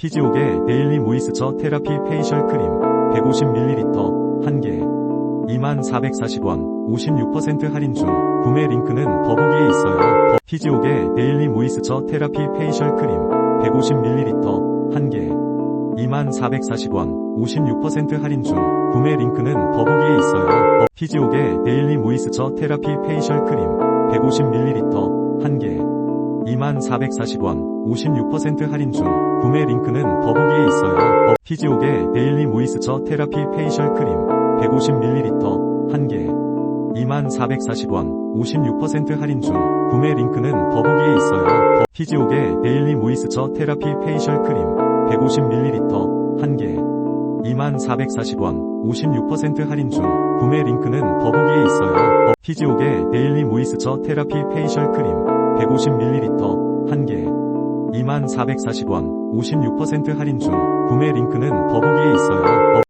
피지옥의 데일리 모이스처 테라피 페이셜 크림 150ml 1개 2440원 56% 할인 중 구매 링크는 더보기에 있어요. 더- 피지옥의 데일리 모이스처 테라피 페이셜 크림 150ml 1개 2440원 56% 할인 중 구매 링크는 더보기에 있어요. 더- 피지옥의 데일리 모이스처 테라피 페이셜 크림 150ml 1개 2440원 56% 할인 중 구매 링크는 더보기에 있어요. 더- 피지옥의 데일리 모이스처 테라피 페이셜 크림 150ml 1개 2440원 56% 할인 중 구매 링크는 더보기에 있어요. 더- 피지옥의 데일리 모이스처 테라피 페이셜 크림 150ml 1개 2440원 56% 할인 중 구매 링크는 더보기에 있어요. 더- 피지옥의 데일리 모이스처 테라피 페이셜 크림 150ml 1개 2440원 56% 할인 중 구매 링크는 더보기에 있어요.